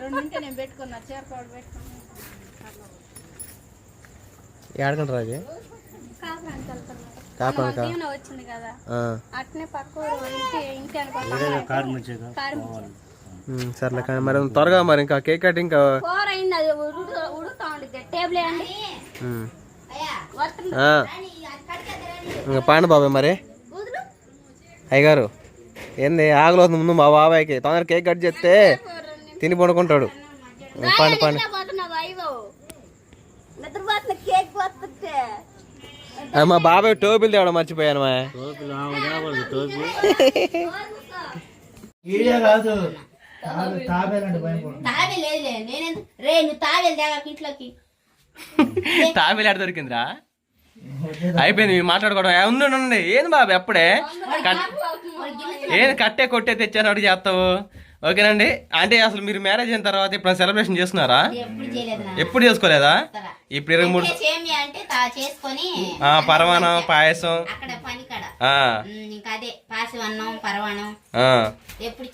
రెండు ఉంటే నేను పెట్టుకున్నా చీర కూడా పెట్టుకున్నా. ఏడకంటారు అది? కాపురానికి వెళ్తున్నా. కాపాడుక దీవెన వచ్చింది కదా. అట్నే పక్క ఊరు ఇంటి ఇంటి అనుకుంటా కారు ముంచారు. సర్లే కానీ మరి త్వరగా మరి ఇంకా కేక్ కట్ ఇంకా కూర అయింది అది ఉడుకుతా ఉడుకుతా ఉండిద్ది. టేబుల్ వేయండి. ఉమ్. వస్తుంది ఆ. ఇంకా పాండి బాబాయ్ మరి? అయ్యగారు ఏంది ఆగలేదు ముందు మా బాబాయ్కి తొందర కేక్ కట్ చేస్తే తిని పడుకుంటాడు. పండు పండు మా బాబాయ్ టోపీలు తేవడం మర్చిపోయాను మా. తాపీలు ఎక్కడ దొరికిందిరా? అయిపోయింది మీరు మాట్లాడుకోవడం. ఉండండి ఏంది బాబు ఎప్పుడే? ఏంది కట్టే కొట్టే తెచ్చాను అడిగి చేస్తావు? ఓకేనండి. అంటే అసలు మీరు మ్యారేజ్ అయిన తర్వాత ఇప్పుడు సెలబ్రేషన్ చేస్తున్నారా? ఎప్పుడు చేయలేదు? నా ఎప్పుడు చేసుకోలేదా? ఇప్పుడు ఇరవై మూడు సేమియా అంటే తా- చేసుకొని ఆ, పరమాణం పాయసం. అక్కడ పని కాడ. ఆ, ఉమ్, ఇంకా అదే పాసి అన్నం పరవాణం ఆ, ఎప్పుడు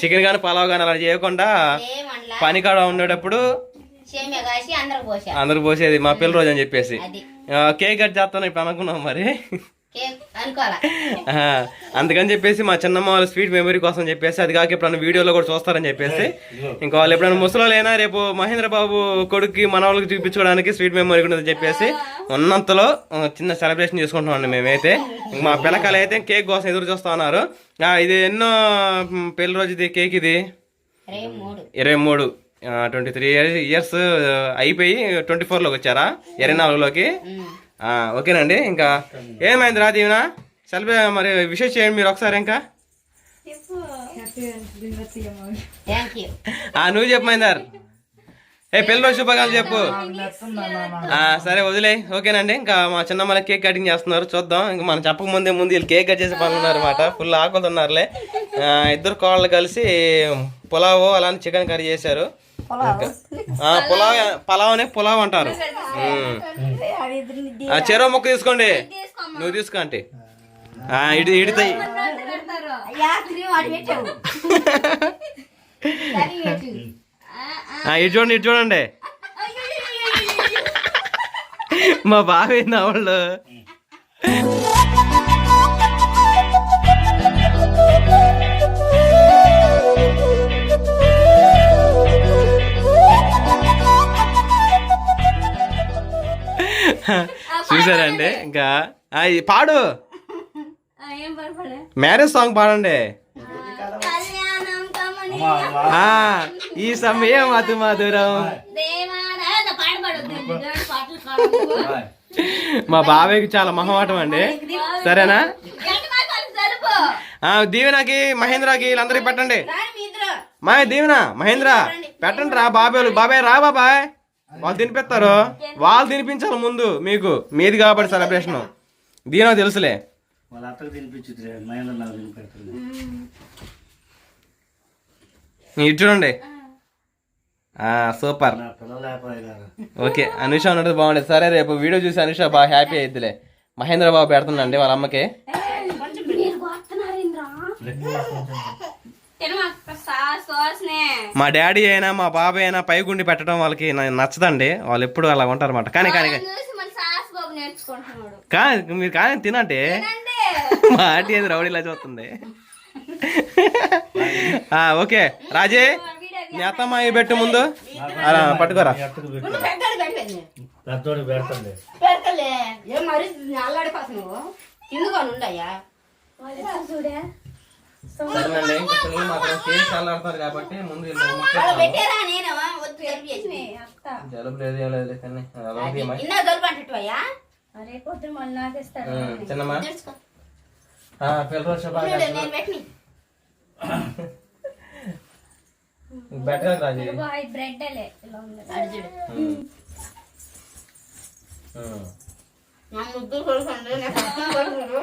చికెన్ కానీ పలావ్ కానీ అలా చేయకుండా ఏం వండలా? పని కాడ ఉండేటప్పుడు అందరూ పోసా. అందరు పోసేది మా పిల్ల రోజు అని చెప్పేసి. కేక్ కట్ చేస్తాను ఇప్పుడు అనుకున్నాం మరి. అందుకని చెప్పేసి మా చిన్నమ్మ వాళ్ళ స్వీట్ మెమరీ కోసం చెప్పేసి అది కాక ఎప్పుడైనా వీడియోలో కూడా చూస్తారని చెప్పేసి ఇంకా వాళ్ళు ఎప్పుడైనా ముసలోళ్ళైనా రేపు మహేంద్ర బాబు కొడుక్కి మన వాళ్ళకి చూపించుకోవడానికి స్వీట్ మెమరీ ఉంటుందని చెప్పేసి ఉన్నంతలో చిన్న సెలబ్రేషన్ చేసుకుంటున్నాం మేమైతే. ఇంక మా పిల్లకాయలు అయితే కేక్ కోసం ఎదురు చూస్తా ఉన్నారు. ఇది ఎన్నో పెళ్ళి రోజు ఇది కేక్ ఇది? ఇరవై మూడు. ట్వంటీ త్రీ ఇయర్స్ అయిపోయి ట్వంటీ ఫోర్లోకి వచ్చారా? ఇరవై నాలుగులోకి? ఓకేనండి. ఇంకా ఏమైంది రా దీవెన? సెలబ్రే మరి విషయం చేయండి మీరు ఒకసారి ఇంకా. నువ్వు చెప్పు మహేందర్ ఏ పిల్లలు శుభాకాంక్షలు చెప్పు. ఆ, సరే వదిలే. ఓకేనండి. ఇంకా మా చిన్నమ్మల కేక్ కటింగ్ చేస్తున్నారు. చూద్దాం. ఇంకా మనం చెప్పక ముందే ముందు వీళ్ళు కేక్ కట్ చేసే పనులు అనమాట ఫుల్ ఆకులు ఉన్నారులే. ఇద్దరు కోళ్ళు కలిసి పులావ్ అలానే చికెన్ కర్రీ చేశారు. పులావ్. పలావ్. అనే పులావ్ అంటారు. చెరో ముక్క తీసుకోండి. నువ్వు తీసుకో అంటే ఆ, ఇడి ఇడితాయి ఇటు చూడండి ఇటు చూడండి మా బావి నా చూసారండి? ఇంకా పాడు. ఆ, ఏం పడపడే మ్యారేజ్ సాంగ్ పాడండి. కళ్యాణం కమని ఆ, ఈ సమయం అతి మధురం. మా బాబాయ్కి చాలా మొహమాటం అండి. సరేనా? దీవెనకి మహేంద్రకి వీళ్ళందరికి పెట్టండి. మా దీవెన మహేంద్ర పెట్టండి రా బాబాయ్ బాబాయ్ రా బాబాయ్. వాళ్ళు తినిపిస్తారు? వాళ్ళు తినిపించాలి ముందు మీకు. మీది కాబట్టి సెలబ్రేషన్ దీనో తెలుసులే. వాళ్ళ అత్తకు ఇటు చూడండి. ఆ, సూపర్. ఓకే అనుష ఉన్నది బాగుండేది. సరే రేపు వీడియో చూసి అనుష బాగా హ్యాపీ అయిద్దిలే. మహేంద్ర బాబు పెడుతుందండి వాళ్ళ అమ్మకి. మా డాడీ అయినా మా బాబాయ్ అయినా పైగుండి పెట్టడం వాళ్ళకి నచ్చదండి. వాళ్ళు ఎప్పుడు అలా ఉంటారు అనమాట కానీ కానీ చూసి మన సాస్ బాబు నేర్చుకుంటున్నాడు. కానీ మీరు కానీ తినంటే మా ఆంటీ ఏది రౌడీలా చూస్తుంది. ఆ, ఓకే. రాజే నీ అత్తమ్మ పెట్టు ముందు. అలా పట్టుకోరా. పెడతలే సరేనండి ఇంకా పిల్లలు మాత్రం కాబట్టి ముందు జలుబు లేదు ఏం లేదు కానీ చిన్నమ్మా పిల్లలు శుభాకాంక్షలు బెటర్ రాజీ. బ్రెడ్ ముగ్గురు కొడుకుండు కొడుకుడు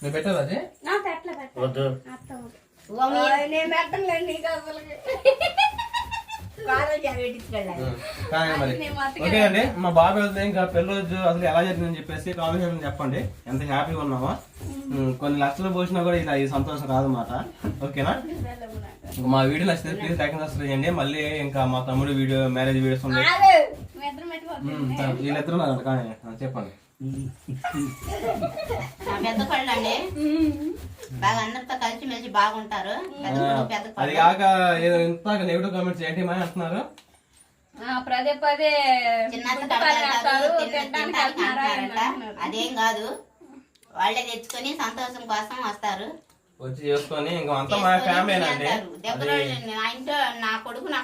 నువ్వు పెట్టావు రాజీ నాకు ఎట్లా పెట్ట వద్దు ఓకే అండి మా బాబు వెళ్తే ఇంకా పెళ్ళి రోజు అసలు ఎలా జరిగిందని చెప్పేసి కామెంట్ చెప్పండి. ఎంత హ్యాపీగా ఉన్నామో. కొన్ని లక్షలు పోసినా కూడా ఇలా ఈ సంతోషం కాదన్నమాట ఓకేనా? మా వీడియో నచ్చితే ప్లీజ్ లైక్ సబ్స్క్రైబ్ చేయండి. మళ్ళీ ఇంకా మా తమ్ముడు వీడియో మ్యారేజ్ వీడియోస్ ఉన్నాయి. వీళ్ళిద్దరు చెప్పండి. పెద్ద పళ్ళు అండి బాగా అందరితో కలిసి మెలిసి బాగుంటారు. పెద్ద పళ్ళు పెద్ద అది పళ్ళు కాక ఏదో ఇంత నెగిటివ్ కామెంట్స్ ఏంటి అని అంటున్నారు. ఆ, పదే పదే. అదేం కాదు. వాళ్ళే తెచ్చుకొని సంతోషం కోసం వస్తారు. వచ్చి చేసుకొని ఇంకా అంతా మా. దగ్గర వాళ్ళు- నా కొడుకు నా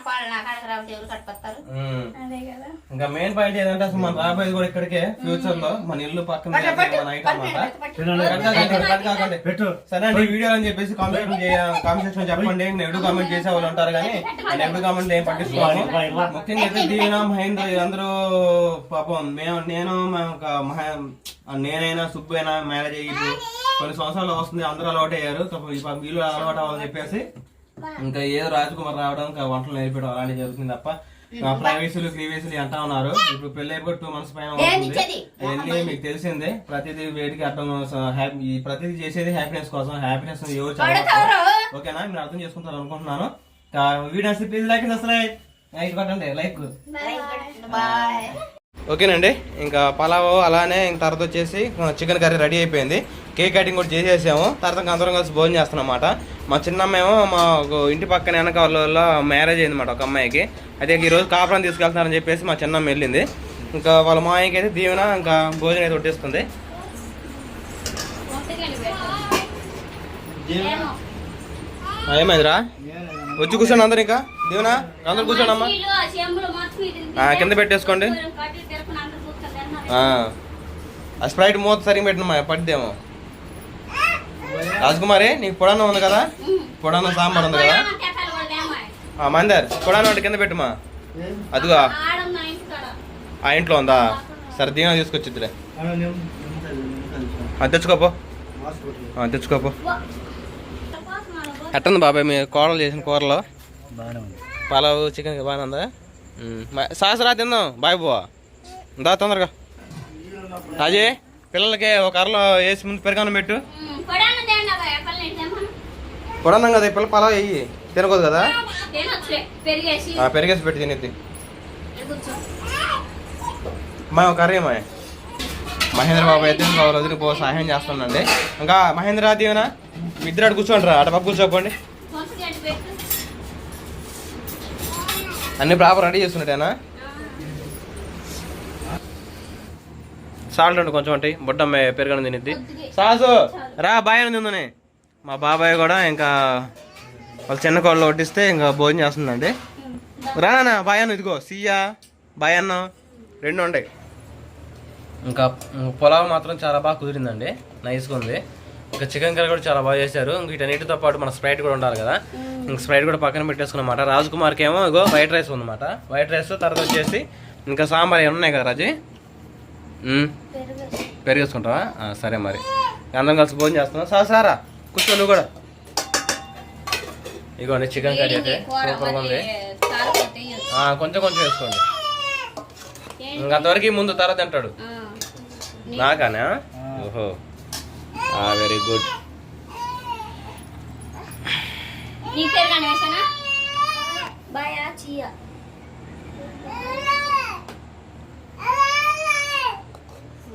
ఇంకా మెయిన్ పాయింట్ ఏంటంటే అసలు మన రాబోయేది కూడా ఇక్కడికే. ఫ్యూచర్లో మన ఇల్లు పక్కన మన ఐటమ్ సరే అండి వీడియో అని చెప్పేసి కామెంట్ కామెంట్ సెక్షన్ చెప్పండి. నెగిటివ్ కామెంట్ చేసే వాళ్ళు ఉంటారు కానీ నెగిటివ్ కామెంట్ ఏం పట్టించుకోవాలి ముఖ్యంగా అయితే దీవెన మహేంద్ర అందరూ పాపం మేము నేను మా ఒక మహా నేనైనా సుబ్బు అయినా మ్యారేజ్ అయ్యి కొన్ని సంవత్సరాలు వస్తుంది అందరూ అలవాటు అయ్యారు. వీళ్ళు అలవాటు అవ్వాలని చెప్పేసి ఇంకా ఏదో రాజకుమార్ రావడం ఇంకా వంటలు నేర్పడం అలాంటివి జరుగుతుంది తప్ప ప్రైవేసీలు క్లీవేసీలు అంటా ఉన్నారు. ఇప్పుడు పెళ్ళి అయిపోయి టూ మంత్స్ పైన? అవన్నీ మీకు తెలిసిందే. ప్రతిదీ వేడికి అర్థం హ్యాపీ ఈ ప్రతిదీ చేసేది హ్యాపీనెస్ కోసం. హ్యాపీనెస్ ఎవరు. ఓకేనా? మీరు అర్థం చేసుకుంటారు అనుకుంటున్నాను. వీడియో ప్లీజ్ లైక్ అసలు లైక్ కొట్టండి లైక్ ఓకేనండి. ఇంకా పలావ్ అలానే ఇంక తర్వాత వచ్చేసి చికెన్ కర్రీ రెడీ అయిపోయింది. కేక్ కటింగ్ కూడా చేసేసాము. తర్వాత అందరం కలిసి భోజనం చేస్తున్నాం అన్నమాట మా చిన్నమ్మేమో మా ఇంటి పక్కన వెనక వాళ్ళ మ్యారేజ్ అయింది అన్నమాట ఒక అమ్మాయికి. అయితే ఈ రోజు కాపురం తీసుకెళ్తున్నారని చెప్పేసి మా చిన్నమ్మ వెళ్ళింది. ఇంకా వాళ్ళ మాయకి అయితే దీవెన ఇంకా భోజనం అయితే కొట్టేస్తుంది. ఏమైందిరా? వచ్చి కూర్చోండి అందరు ఇంకా. దీవెన అందరు కూర్చోండి అమ్మా. కింద పెట్టేసుకోండి. ఆ. స్ప్రైట్ మూత సరిగ్గా పెట్టిన పడిద్దేమో. రాజకుమారి నీకు పొడానం ఉంది కదా? పొడానం సాంబార్ ఉంది కదా? మందర్ పొడానం అంటే కింద పెట్టుమా? అదిగా. ఆ ఇంట్లో ఉందా? సరే దీవెన తీసుకొచ్చిద్దిలే. తెచ్చుకోపో. తెచ్చుకోపో. ఎట్టుంది బాబాయ్ మీ కూరలు చేసిన కూరలో? పలావ్ చికెన్ బాగానే ఉందా? ఉమ్. మ- సాస్ రా తిందాం. బాయ్ బో. దా తొందరగా. రాజీ పిల్లలకి ఒక అరలో వేసి ముందు పెరగాను పెట్టు. పొడన్నాం కదా పిల్ల పలావ్ వేయి. తినకూడదు కదా? పెరిగేసి. ఆ, పెరిగేసి పెట్టి తినేది. మా ఒక కర్రీ మా మహేంద్ర బాబు అయితే వాళ్ళ వదిలి పో సహాయం చేస్తుండండి ఇంకా మహేంద్ర దీవెన? ఇద్దరు అటు కూర్చోండి రా అటు పక్క కూర్చోపండి. అన్ని ప్రాపర్ రెడీ చేస్తున్నట్టేనా సాల్ట్ ఉండి కొంచెం అంటే బుడ్డమ్మ పెరగని తినిద్ది. సాసు రా బాయ్ అని తిందని. మా బాబాయ్ కూడా ఇంకా వాళ్ళ చిన్న కోళ్ళు వడ్డిస్తే ఇంకా భోజనం చేస్తుందండి. రా నాన్న బాయ్ అన్న ఇదిగో సియా బాయ్ అన్న. రెండు ఉంటాయి ఇంకా పులావ్ మాత్రం చాలా బాగా కుదిరిందండి. నైస్గా ఉంది. ఇంకా చికెన్ కర్రీ కూడా చాలా బాగా చేశారు. ఇంక వీటన్నిటితో పాటు మన స్ప్రైట్ కూడా ఉండాలి కదా. ఇంక స్ప్రైట్ కూడా పక్కన పెట్టేసుకున్నమాట. రాజ్ కుమార్కి ఏమో ఇగో వైట్ రైస్ ఉందన్నమాట. వైట్ రైస్ తర్వాత వచ్చేసి ఇంకా సాంబార్ ఏమైనా ఉన్నాయి కదా రాజీ? పెరిగేసుకుంటావా సరే మరి. అందరం కలిసి భోజనం చేస్తున్నాం. సార్ సారా? కూర్చో నువ్వు కూడా. ఇగోండి చికెన్ కర్రీ అయితే. సూపర్గా ఉంది. కొంచెం కొంచెం వేసుకోండి? ఇంకంతవరకు ముందు తర్వాత తింటాడు. నాకానా? ఓహో. వెరీ గుడ్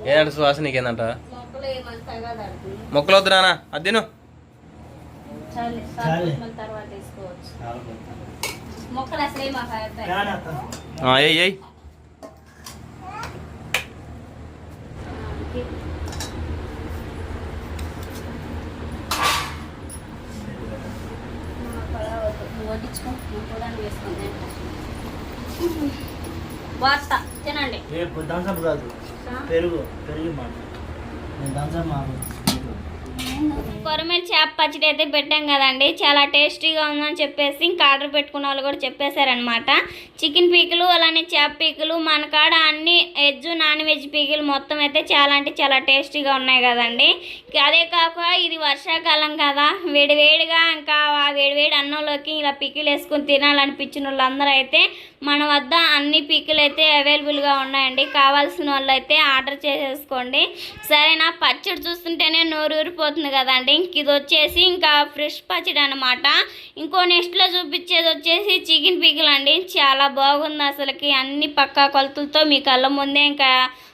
ఏంటంటే సువాస నీకేందంట? మొక్కలు వద్దు నాన్న అది తిను. చాలే చాలే. మళ్ళీ తర్వాత బాగుంది. మొక్కలు అసలే మాకు అవుతాయి ఏయ్ వార్త తినండి. ఏ థమ్స్అప్ కాదు పెరుగు పెరుగు మాట నేను థమ్స్అప్ మాకు. కొరమేలు చేప పచ్చడి అయితే పెట్టాం కదండి. చాలా టేస్టీగా ఉందని చెప్పేసి ఇంకా ఆర్డర్ పెట్టుకున్న వాళ్ళు కూడా చెప్పేశారనమాట చికెన్ పీకులు అలానే చేప పీకులు మన కాడ అన్ని వెజ్ నాన్ వెజ్ పీకులు మొత్తం అయితే చాలా అంటే చాలా టేస్టీగా ఉన్నాయి కదండి. అదే కాక ఇది వర్షాకాలం కదా. వేడివేడిగా ఇంకా ఆ వేడివేడి అన్నంలోకి ఇలా పీకులు వేసుకుని తినాలనిపించిన వాళ్ళందరూ అయితే మన వద్ద అన్ని పీకులు అయితే అవైలబుల్గా ఉన్నాయండి. కావాల్సిన వాళ్ళు అయితే ఆర్డర్ చేసేసుకోండి. సరేనా? పచ్చడి చూస్తుంటేనే నోరు ఊరిపోతుంది కదండి. ఇంక ఇది వచ్చేసి ఇంకా ఫ్రెష్ పచ్చడి అనమాట ఇంకో నెక్స్ట్లో చూపించేది వచ్చేసి చికెన్ పీకులు అండి చాలా బాగుంది అసలుకి. అన్ని పక్కా కొలతలతో మీ కళ్ళ ముందే ఇంకా